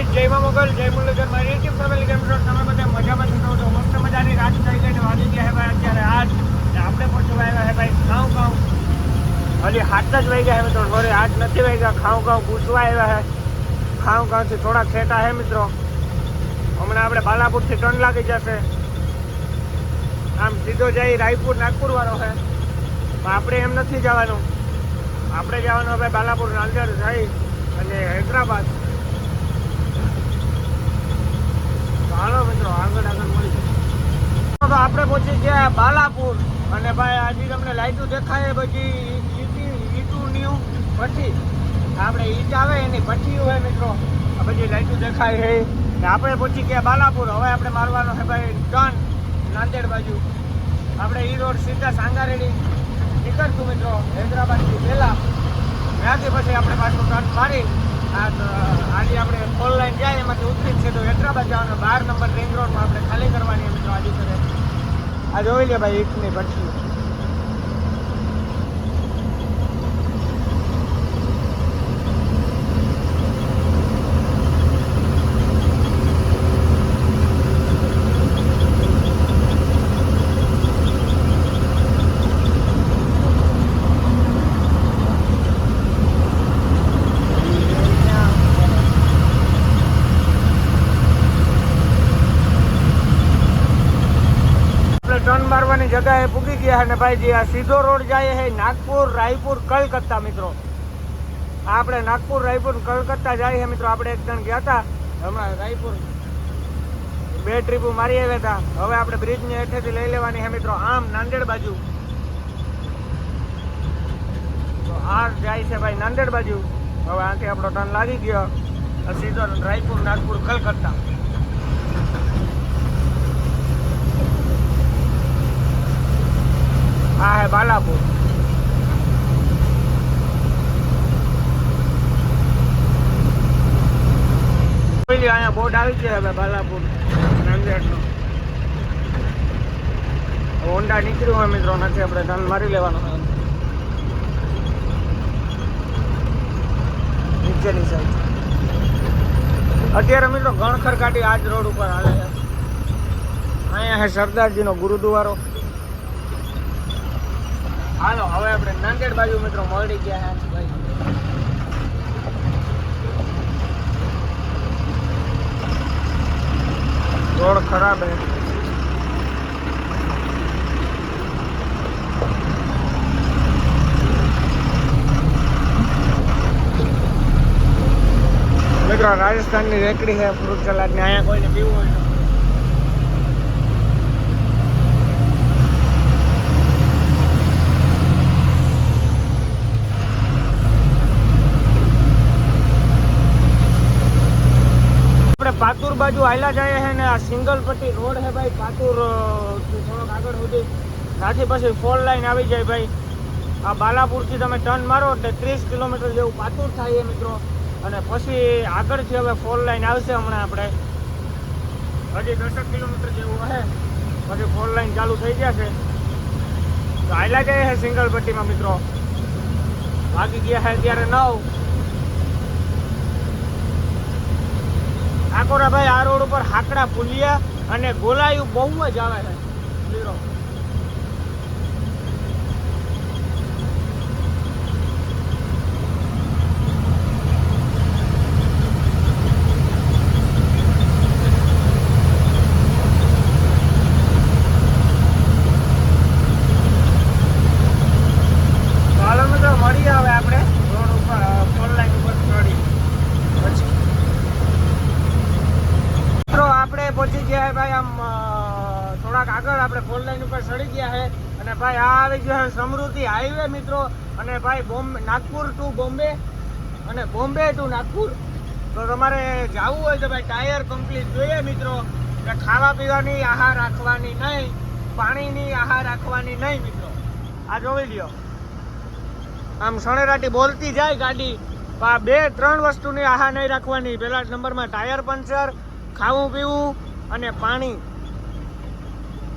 Guys, જય મા મોગલ, જય મુરલીધર મારી તમે બધા મજામાં છો? તો મસ્ત મજાની રાત થઈ ગઈ વાગી ગયા હે અત્યારે આજ આપણે પહોંચવા આવ્યા હે ખાઉં ખાઉં. હજી હાથ જ વાઈ ગયા હે મિત્રો ઘરે આજ નથી વાઈ ગયા, ખાઉં ખાઉં પૂછવા આવ્યા હે. ખાઉં ખાઉંથી થોડા ખેતા હે મિત્રો. હમણાં આપણે બાલાપુરથી ટર્ન લાગી જશે. આમ સીધો જઈ રાયપુર, નાગપુર વાળો પણ આપણે એમ નથી જવાનું. આપણે જવાનું હવે બાલાપુર, નાંદેડ, જઈ અને હૈદરાબાદ તો હાલો મિત્રો આગળ આગળ મળી તો આપણે પહોંચી ગયા બાલાપુર. અને ભાઈ, આજે તમને લાઈટું દેખાય પછી ઈટી ઈટું ન્યુ ભઠ્ઠી આપણે ઈટ આવે એની ભઠ્ઠી હોય મિત્રો પછી લાઈટું દેખાય છે ને આપણે પહોંચી ગયા બાલાપુર હવે આપણે મારવાનો છે ભાઈ ટર્ન નાંદેડ બાજુ આપણે ઈ રોડ સીધા સાંગારેડી નીકળશું મિત્રો હૈદરાબાદથી પહેલાં ત્યાંથી પછી આપણે પાછું ટર્ન મારી આજે આપણે ફોર લાઈન જાય એમાંથી ઉતરી છે તો હૈદરાબાદ જવાનું બાર નંબર રિંગ રોડમાં આપણે ખાલી કરવાની મિત્રો આજે કરે આ જોઈ લે ભાઈ ઈટની ભઠ્ઠી આપણે ટર્ન જગ્યાએ પૂગી ગયા અને ભાઈજી, આ સીધો રોડ જાય છે નાગપુર, રાયપુર, કલકત્તા, મિત્રો. આપણે નાગપુર, રાયપુર કલકત્તા જાય છે, મિત્રો. આપણે એક જણ ગયા હતા. હમણાં રાયપુર બે ટ્રીપો મારી આવ્યા હતા. હવે આપણે બ્રિજની હેઠેથી લઈ લેવાની છે, મિત્રો. આમ નાંદેડ બાજુ. તો આ જાય છે ભાઈ નાંદેડ બાજુ. હવે આથી આપણો ટર્ન લાગી ગયો. સીધો રાયપુર, નાગપુર, કલકત્તા આ હે બાલાપુર જોઈ લ્યો, અહીંયા બોર્ડ આવી ગયો હવે બાલાપુર, નાંદેડનો. હોન્ડા નીકળ્યું હોય મિત્રો, નથી આપણે ધન મારી લેવાનો. નીચેની સાઈડ અત્યારે મિત્રો ગણખર કાઢી આજ રોડ ઉપર હાલે છે. અહીંયા હે સરદારજીનો ગુરુદ્વારો. હાલો, હવે આપણે નાંદેડ બાજુ મિત્રો મળી ગયા ભાઈ. રોડ ખરાબ હે મિત્રો રાજસ્થાનની રેકડી છે ફ્રૂટ સલાડ ને અહીંયા કોઈને પીવું હોય તો આપણે પાતુર બાજુ આયલા જાય છે ને આ સિંગલ પટ્ટી રોડ છે ભાઈ પાતુર થોડોક આગળ સુધી. ત્યાંથી પછી ફોર લાઈન આવી જાય ભાઈ. આ બાલાપુરથી તમે ટર્ન મારો એટલે ત્રીસ કિલોમીટર જેવું પાતુર થાય છે મિત્રો. અને પછી આગળથી હવે ફોર લાઈન આવશે હમણાં આપણે. હજી દસક કિલોમીટર જેવું હશે પછી ફોર લાઈન ચાલુ થઈ ગયા છે. તો આયલા જાય છે સિંગલ પટ્ટીમાં મિત્રો. વાગી ગયા છે અત્યારે નવ. ઠાકોરાભાઈ આ રોડ ઉપર હાકડા પુલિયા અને ગોલાયું બહુ જ આવે છે લીરો. તો હાલો મિત્રો મળીએ હવે આપણે રોડ ઉપર ફોર લાઈન ઉપર ચડી પછી મિત્રો આપણે પહોંચી ગયા છે ભાઈ આમ અ, થોડાક આગળ આપણે ફોર લાઈન ઉપર ચડી ગયા છે અને ભાઈ, આ આવી ગયો સમૃદ્ધિ હાઈવે મિત્રો. અને ભાઈ, બોમ્બે, નાગપુર ટુ બોમ્બે. અને બોમ્બે ટુ નાગપુર. તો તમારે જવું હોય તો ભાઈ ટાયર કમ્પ્લીટ જોઈએ મિત્રો. એટલે ખાવા પીવાની આહાર રાખવાની નહીં. પાણીની આહાર રાખવાની નહીં મિત્રો. આ જોઈ લ્યો. આમ સણેરાટી બોલતી જાય ગાડી. આ બે, ત્રણ વસ્તુની આહાર નહીં રાખવાની. પહેલા નંબરમાં ટાયર પંચર ખાવું પીવું અને પાણી.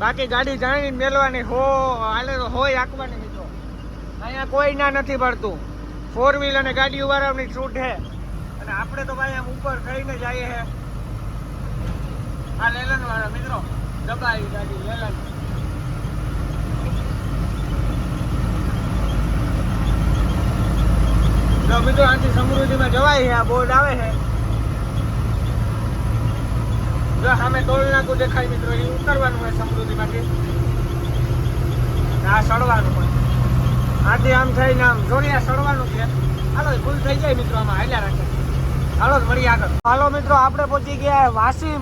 બાકી ગાડી જાણી મેળવાની હો, હાલે તો હોય આંકવાની મિત્રો અહીંયા કોઈ ના નથી પડતું ફોર વ્હીલ અને ગાડી વાળાની છૂટ છે અને આપણે તો ભાઈ આમ ઉપર થઈને જઈએ છે આ લેલન વાળા મિત્રો, દબાવી ગાડી, લેલન. જો મિત્રો આથી સમૃદ્ધિમાં જવાય છે આ બોર્ડ આવે છે જો સામે ટોલ નાકું દેખાય મિત્રો, એ ઉતરવાનું હોય સમૃદ્ધિમાંથી. આ સડવાનું હોય. આથી આમ થઈને આમ જોડી સડવાનું છે. હાલો ભૂલ થઈ જાય મિત્રો હાલ્યા રાખે. હાલો મળીએ આગળ. હાલો મિત્રો, આપણે પહોંચી ગયા વાસીમ.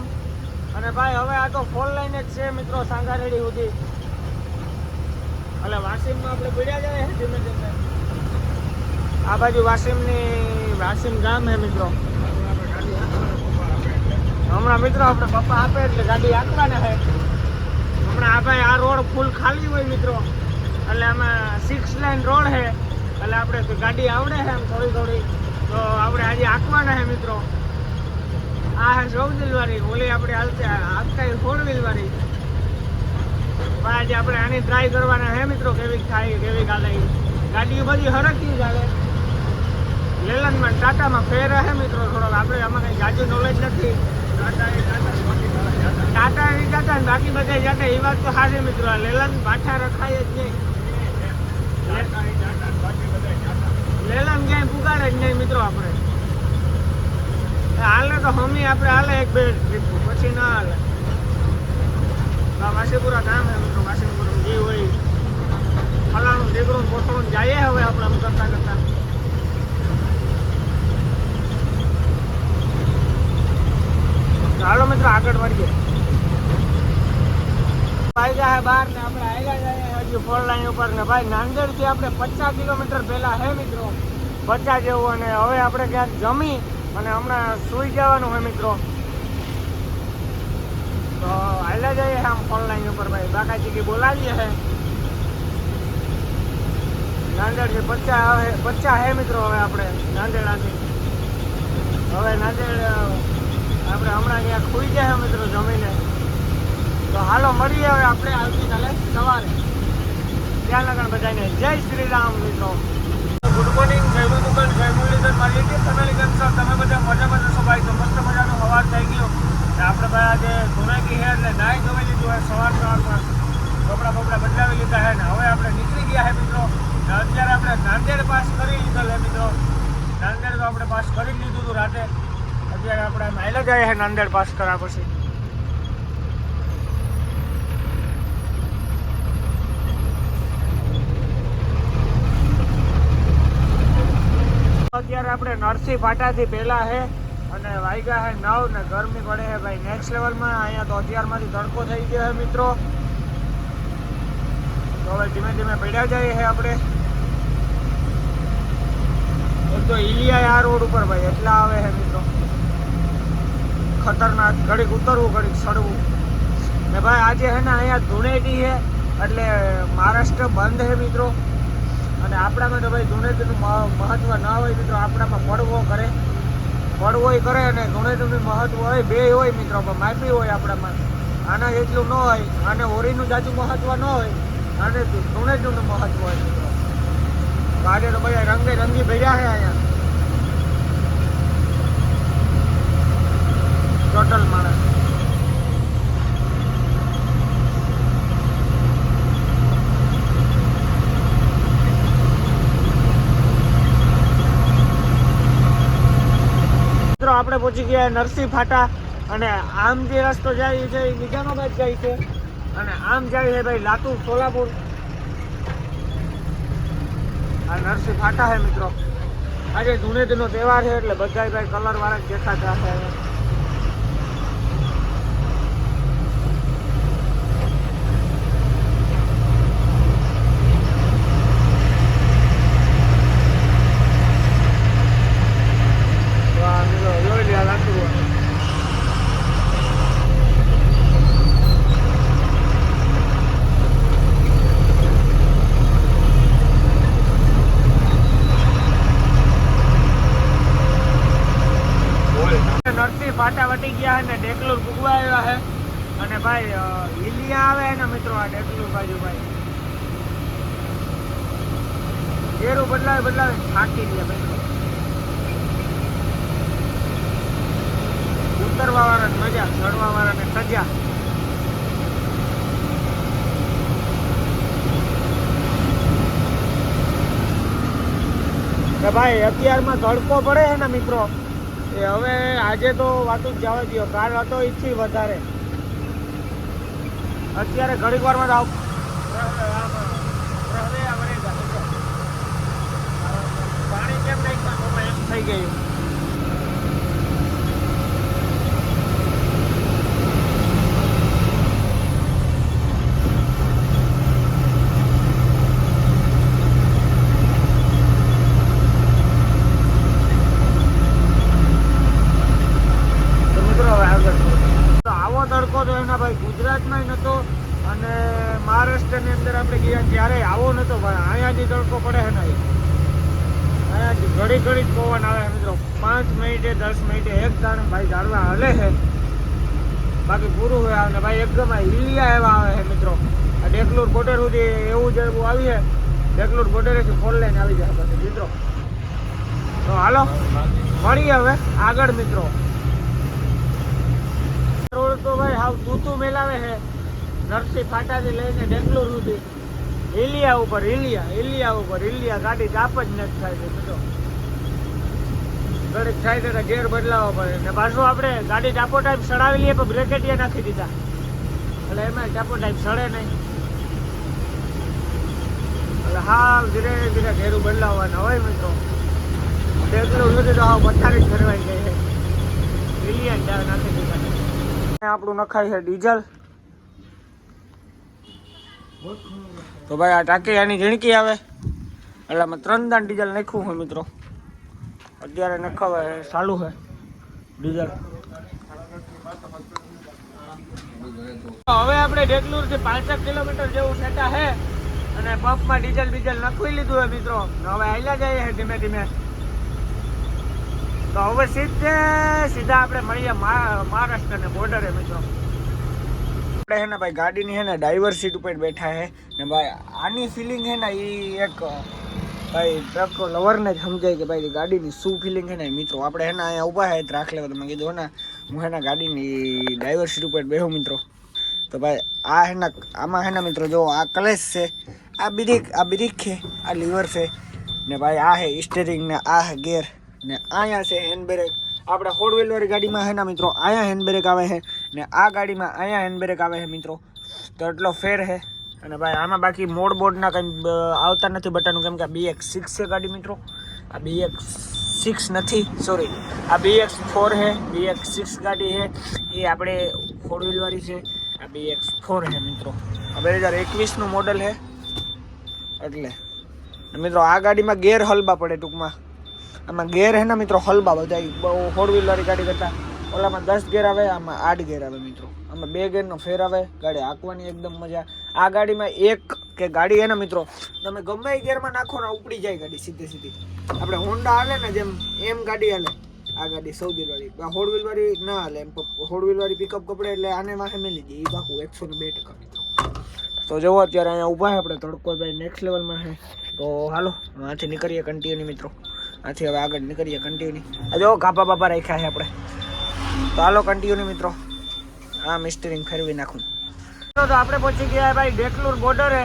અને ભાઈ, હવે આ તો ફોન લાઈન જ છે મિત્રો, સાંગારેડી સુધી. એટલે વાસીમમાં આપણે પડ્યા જાય ધીમે ધીમે. આ બાજુ વાસીમની, વાસીમ ગામ હે મિત્રો. હમણાં મિત્રો આપણે પપ્પા આપે એટલે ગાડી આંકવાના છે હમણાં આ ભાઈ આ રોડ ફૂલ ખાલી હોય મિત્રો. એટલે આમાં સિક્સ લાઈન રોડ છે એટલે આપણે ગાડી આવડે છે આમ થોડી થોડી. તો આપણે આજે આંકવાના છે મિત્રો. આ છે ચૌદ વાળી ઓલી આપણે હાલતે આપતા ફોર વ્હીલ વાળી પણ આજે આપણે આની ટ્રાય કરવાના છે મિત્રો. કેવી થાય, કેવી ગાલે. ગાડી ગાડીઓ બધી હરકતી ચાલે લેલનમાં ટાટામાં ફેર હે મિત્રો થોડોક. આપણે આમાં કંઈ જાજુ નોલેજ નથી. ટાટા એ ને બાકી બધા જતા એ તો સારી મિત્રો. લેલન પાછા રખાય જ નહીં. લેલન ક્યાંય પુગાડે જ નહીં મિત્રો આપણે. હાલે તો હમી આપણે હાલે એક બે ટ્રીપ પછી ના હાલે. વાસીપુરા ગામ છે મિત્રો વાસીપુરા જે હોય. ફલાણું દીકરું પોતળું જઈએ હવે આપણે આમ કરતા કરતા તો હાલો મિત્રો આગળ વધીએ. ભાઈ જાય બહાર ને આપણે આવેલા જઈએ હજી ફોર લાઈન ઉપર ને ભાઈ નાંદેડથી આપણે પચાસ કિલોમીટર પહેલા હે મિત્રો. પચાસ જેવું અને હવે આપણે ક્યાંક જમી અને હમણાં સુઈ જવાનું હોય મિત્રો. તો આવેલા જઈએ આમ ફોન લાઈન ઉપર ભાઈ. બાકાજી કે બોલાવીએ હે. નાંદેડથી પચાસ હવે પચાસ હે મિત્રો હવે આપણે નાંદેડાથી. હવે નાંદેડ આપણે હમણાં અહીંયા ખુઈ જાય મિત્રો જમીને. તો હાલો, મળીએ હવે આપણે આવતીકાલે સવારે. ત્યાં લગણ બધાને જય શ્રી રામ મિત્રો. ગુડ મોર્નિંગ જય મુકુલ જય મુરલીધર મારી કે તમે છો? તમે બધા મજામાં જશો ભાઈ? તો મસ્ત મજાનો સવાર થઈ ગયો. આપણે ભાઈ આજે ધોરાકી હે એટલે નાય ધોઈ લીધું હોય સવાર સવારમાં કપડાં બપડા બદલાવી લીધા હે ને હવે આપણે નીકળી ગયા હે મિત્રો. અત્યારે આપણે નાંદેડ પાસ કરી લીધો હે મિત્રો. નાંદેડ તો આપણે પાસ કરી લીધું હતું રાતે. અત્યારે આપણે માઇલેજ જાય હે નાંદેડ પાસ કર્યા પછી. અત્યારે આપણે નરસિંહ ફાટાથી પહેલાં છે અને વાઈગા છે નવ ને ગરમી પડે છે ભાઈ. નેક્સ્ટ લેવલમાં અહીંયા તો અત્યારમાંથી તડકો થઈ ગયો છે મિત્રો. તો હવે ધીમે ધીમે પડ્યા જઈએ છે આપણે. તો ઇલિયા આ રોડ ઉપર ભાઈ, એટલા આવે છે મિત્રો. ખતરનાક, ઘડીક ઉતરવું, ઘડીક સડવું. ને ભાઈ, આજે હે ને અહીંયા ધૂળેટી છે, એટલે મહારાષ્ટ્ર બંધ છે મિત્રો. અને આપણામાં તો ભાઈ ધૂળેટીનું મહત્ત્વ ન હોય મિત્રો, આપણામાં પડવો કરે. પડવોય કરે અને ધૂળેટીનું મહત્ત્વ હોય, બે હોય મિત્રો, પણ માપી હોય આપણામાં. આના જેટલું ન હોય, અને હોળીનું જાજુ મહત્ત્વ ન હોય, અને ધૂળેટીનું મહત્ત્વ હોય મિત્રો. આજે તો ભાઈ રંગે રંગી ભર્યા છે અહીંયા. આપણે પહોંચી ગયા નરસિંહ ફાટા અને આમ જે રસ્તો જાય છે એ નિજામાબાદ જાય છે. અને આમ જાય છે ભાઈ લાતુર સોલાપુર. આ નરસિંહ ફાટા છે મિત્રો. આજે ધૂળેટીનો તહેવાર છે એટલે બધા ભાઈ કલર વાળા જ દેખાતા છે તો આ મિત્રો જોઈ લે આ લાતુર વાળા. નરસિંહ ફાટા વટી ગયા છે ને ડેકલુર ભૂગવા આવ્યા છે અને ભાઈ લીલિયા આવે એના મિત્રો આ ડેટલું બાજુ ભાઈ. ઘેરું બદલાવે બદલાવે. થાકી ગયા ભાઈ. જ મજા ચડવા વાળાને સજા. કે ભાઈ, અત્યારમાં તડકો પડે છે ને મિત્રો? એ હવે આજે તો વાતું જ જવા દો કાલ હતો ઈચ્છી વધારે. અત્યારે ઘડીક વારમાં જ આવ પાણી કેમ નહીં એમ થઈ ગયું તો મિત્રો હવે આગળ તો આવો તડકો તો એના ભાઈ ગુજરાતમાં નહોતો અને મહારાષ્ટ્રની અંદર આપણે ગયા ત્યારે આવો નહોતો ભાઈ અહીંયાથી તડકો પડે છે ને અહીંયાથી ઘડી ઘડી જ પવન આવે મિત્રો. પાંચ મિનિટે, દસ મિનિટે એક દાણ ભાઈ ઝાડવા હલે છે. બાકી પૂરું હોય અને ભાઈ એકદમ હિલિયા એવા આવે છે મિત્રો. આ ડેકલુર બોટર સુધી એવું જેવું આવી છે. ડેકલુર બોટરેથી ફોલ લઈને આવી જાય પછી મિત્રો. તો હાલો, મળીએ હવે આગળ મિત્રો. ભાઈ હાવ તૂતું મેલાવે છે. નરસિંહ ફાટાથી લઈને ડેકલુર સુધી. હિલિયા ઉપર, હિલિયા હિલિયા ઉપર, હિલિયા ગાડી ચાપ જ નથી થાય છે. બધો. ઘડીક થાય તો ગેર બદલાવવો પડે. ને પાછું આપણે ગાડી ટાપો ટાઈપ સડાવી લઈએ પણ બ્રેકેટિયા નાખી દીધા. એટલે એમાં ટાપો ટાઈપ સડે નહીં. એટલે હાવ ધીરે ધીરે ઘેરું બદલાવવાના હોય મિત્રો. ડેકલુર સુધી તો હાવ પથારી જ ફેરવાઈ ગઈ છે. હિલિયા નાખી દીધા. આપણું નખાય છે ડીઝલ. તો ભાઈ આ ટાંકી આની ઝીણકી આવે. એટલે અમે ત્રણ દાન ડીઝલ નાખ્યું હોય મિત્રો. અત્યારે નખાવે ચાલુ છે ડીઝલ. હવે આપણે ડેકલુરથી પાંચેક કિલોમીટર જેવું સેટા છે. અને પંપમાં ડીઝલ બીઝલ નખવી લીધું હોય મિત્રો. હવે આયલા જઈએ ધીમે ધીમે તો હવે સીધે સીધા આપણે મળીએ મહા- મહારાષ્ટ્રને બોર્ડરે મિત્રો. આપણે હે ને ભાઈ ગાડીની હે ને ડ્રાઈવર સીટ ઉપર બેઠા હે. ને ભાઈ આની ફિલિંગ હે ને એ એક, ભાઈ ટ્રક લવરને જ સમજાય કે ભાઈ ગાડીની શું ફિલિંગ હે ને મિત્રો. આપણે હે ને અહીંયા ઊભા હે રાખ લેવા તમે કીધું ને, હું હે ને ગાડીની ડ્રાઈવર સીટ ઉપર બેહો મિત્રો. તો ભાઈ આ હે ને, આમાં હે ને મિત્રો જો આ કલેશ છે, આ બ્રિક આ બ્રિક છે, આ લીવર છે. ને ભાઈ આ હે સ્ટેરિંગ ને આ હે ગેર ને અહીંયા છે હેન્ડ બ્રેક આપણે ફોર વ્હીલ વાળી ગાડીમાં હે ને મિત્રો અહીંયા હેન્ડ બ્રેક આવે છે ને આ ગાડીમાં અહીંયા હેન્ડ બ્રેક આવે છે મિત્રો. તો એટલો ફેર છે અને ભાઈ, આમાં બાકી મોડ બોર્ડના કંઈ આવતા નથી બટન, કેમ કે બી એક્સ સિક્સ છે ગાડી મિત્રો. આ બી એક્સ સિક્સ નથી સોરી આ બી એક્સ ફોર છે બી એક્સ સિક્સ ગાડી છે એ આપણે ફોર વ્હીલવાળી છે. આ બી એક્સ ફોર છે મિત્રો. આ બે હજાર એકવીસનું મોડલ છે એટલે. મિત્રો, આ ગાડીમાં ગેર હલબા પડે ટૂંકમાં. આમાં ગેર હે ને મિત્રો, હલબા બધા ફોર વ્હીલ વાળી ગાડી કરતા. ઓલામાં દસ ગેર આવે, આમાં આઠ ગેર આવે મિત્રો. આમાં બે ગેરનો ફેર આવે, ગાડી હાંકવાની એકદમ મજા. આ ગાડીમાં એક કે ગાડી હે ને મિત્રો, તમે ગમે એ ગેરમાં નાખો ને ઉપડી જાય ગાડી સીધી સીધી. આપણે હોન્ડા હાલે ને જેમ એમ ગાડી હાલે. આ ગાડી સૌદી વાળી હોડ વ્હીલ વાળી ના હાલે. એમ ફોર વ્હીલ વાળી પિકઅપ કપડે એટલે આને વાહે મેલી દે. એ બાકુ એકસો ને બે ટકા મિત્રો. તો જુઓ અત્યારે અહીંયા ઊભા છે આપણે તડકો. ભાઈ નેક્સ્ટ લેવલમાં છે તો હાલો આથી નીકળીએ કન્ટિન્યુ મિત્રો. આથી હવે આગળ નીકળીએ કન્ટિન્યુ આ જો કાપા બાપા રાખ્યા છે આપણે. તો હાલો કન્ટિન્યુ મિત્રો. હા મિસ્ટરિંગ ફેરવી નાખું. તો આપણે પહોંચી ગયા ભાઈ ડેકલુર બોર્ડરે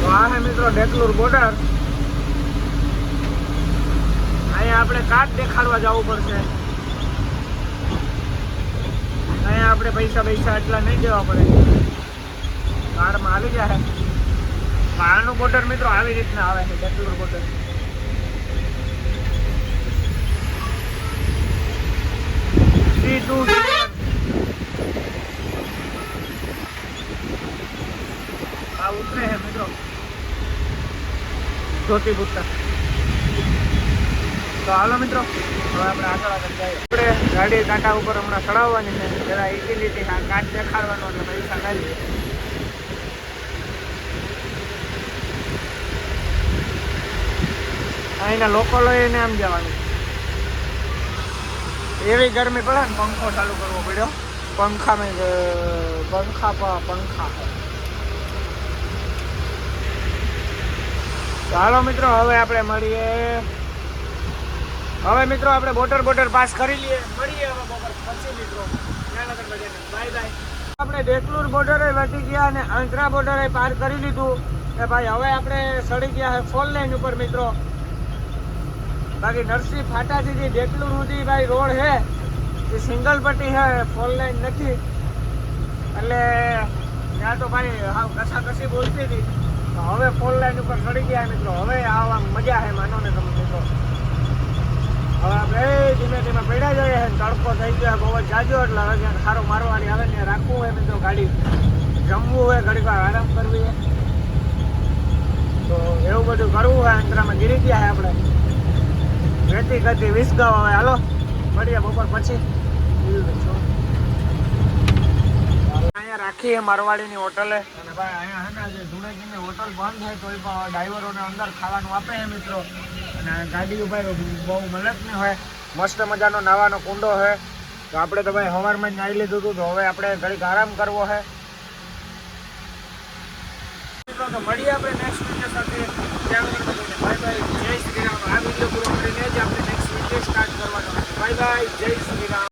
તો આ છે મિત્રો ડેકલુર બોર્ડર અહીંયા આપણે દેખાડવા જવું પડશે. અહીંયા આપણે પૈસા પૈસા એટલા નહીં દેવા પડે. કારમાં આવી. જાય બહારનું બોર્ડર મિત્રો આવી રીતના આવે છે, બેંગ્લોર છે મિત્રો. ધોતી બુટ્ટા તો હાલો મિત્રો. ગાડી કાંટા ઉપર હમણાં ચડાવવાની છે. જરા આ કાચ દેખાડવાનો એટલે પૈસા કાઢીએ અહીંના લોકો લઈને આમ જવાનું. એવી ગરમી પડે ને પંખો ચાલુ કરવો પડ્યો. પંખા મેં પંખા પર પંખા. ચાલો મિત્રો, હવે આપણે મળીએ. હવે મિત્રો આપણે બોટર બોર્ડર પાસ કરી લઈએ. મળીએ હવે બપોર પછી મિત્રો. બાય બાય આપણે દેકલુર બોર્ડરે વટી ગયા અને આંધ્રા બોર્ડરે પાર કરી લીધું. કે ભાઈ, હવે આપણે સડી ગયા ફોર લાઈન ઉપર મિત્રો. બાકી નરસિંહ ફાટાથી જે દેકલુર સુધી ભાઈ રોડ છે. એ સિંગલ પટ્ટી છે ફોર લાઈન નથી. એટલે ત્યાં તો ભાઈ હાવ કસા કસી બોલતી હતી. હવે ફોર લાઈન ઉપર ચડી ગયા મિત્રો. હવે આવા મજા છે, માનો ને તમે મિત્રો. હવે આપણે ધીમે ધીમે પડ્યા જઈએ છે તડકો થઈ ગયો બહુ જાજો એટલે હવે ક્યાંક સારો મારવાની આવે ને રાખવું હોય મિત્રો ગાડી. જમવું હોય ઘડીક આરામ કરવી હોય. તો એવું બધું કરવું હોય, અંતરામાં ગીરી ગયા છે આપણે. વેતી કરતી વીસ ગાવ હવે હાલો, મળીએ બપોર પછી. અહીંયા રાખીએ મારવાડીની હોટલે. અને ભાઈ, અહીંયા હે ને, જે ધુળેટીની હોટલ બંધ છે, તોય પણ ડ્રાઈવરોને અંદર ખાવાનું આપે છે મિત્રો. ગાડી ભાઈ બહુ મલકની હોય, મસ્ત મજાનો નાવાનો કુંડો છે. તો આપણે તો ભાઈ સવારમાં જ નાહી લીધું હતું તો હવે આપણે ઘડીક આરામ કરવો છે. મળીએ આપણે નેક્સ્ટ વીડિયો સાથે. ત્યાં બાય બાય જય શ્રી રામ. આ વીડિયો પૂરો કરીને જ આપણે નેક્સ્ટ વીડિયો સ્ટાર્ટ કરવાનો બાય બાય જય શ્રી રામ.